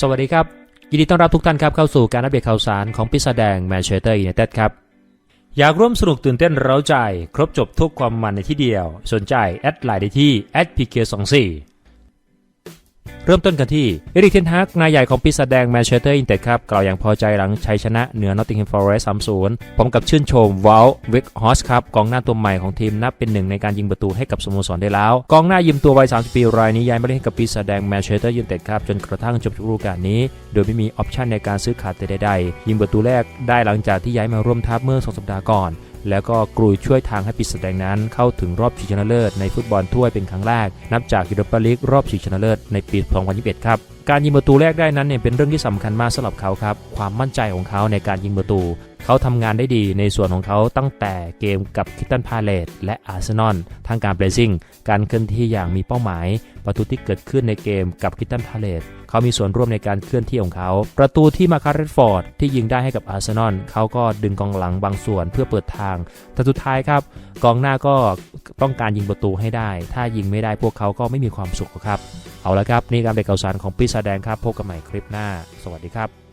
สวัสดีครับ ยินดีต้อนรับทุกท่านครับเข้าสู่การอัปเดตข่าวสารของพิษแดงแมนเชสเตอร์ยูไนเต็ดครับ อยากร่วมสนุกตื่นเต้นเร้าใจ ครบจบทุกความมันในที่เดียว สนใจ แอดไลน์ได้ที่ @pk24 เริ่มต้นกันที่เอริกเทนฮากนายใหญ่ของปีศาจแดงแมนเชสเตอร์ยูไนเต็ดครับ กล่าวอย่างพอใจหลังชัยชนะเหนือนอตติงแฮมฟอเรสต์3-0ผมกับชื่นชมวอลวิกฮอสครับกองหน้าตัวใหม่ของทีมนับเป็นหนึ่งในการยิงประตูให้กับสโมสรได้แล้ว กองหน้ายืมตัววัย30 ปีรายนี้ย้ายมาเล่นให้กับปีศาจแดงแมนเชสเตอร์ยูไนเต็ดครับจนกระทั่งจบฤดูกาลนี้ โดยไม่มีออปชันในการซื้อขาดแต่ใดๆยิงประตูแรกได้หลังจากที่ย้ายมาร่วมทัพเมื่อสองสัปดาห์ก่อน แล้วก็กลุยช่วยทางให้ปีศาจแดงนั้น เข้าถึงรอบชิงชนะเลิศในฟุตบอลถ้วยเป็นครั้งแรก นับจากยูโรปาลีกรอบชิงชนะเลิศในปี 2021 ครับการยิงประตูแรกได้นั้นเนี่ยเป็นเรื่องที่สำคัญมากสำหรับเขาครับความมั่นใจของเขาในการยิงประตู เขาทำงานได้ดีในส่วนของเขาตั้งแต่เกมกับคิตตันพาเลตและอาร์เซนอลทั้งการเบรซิ่งการเคลื่อนที่อย่างมีเป้าหมาย ประตูที่เกิดขึ้นในเกมกับคิตตันพาเลตเขามีส่วนร่วมในการเคลื่อนที่ของเขา ประตูที่มาคาร์เรตฟอร์ดที่ยิงได้ให้กับอาร์เซนอลเขาก็ดึงกองหลังบางส่วนเพื่อเปิดทาง แต่สุดท้ายครับ กองหน้าก็ต้องการยิงประตูให้ได้ ถ้ายิงไม่ได้พวกเขาก็ไม่มีความสุขครับ เอาละครับ นี่การเด็กข่าวสารของปีศาจแดงครับพบกันใหม่คลิปหน้า สวัสดีครับ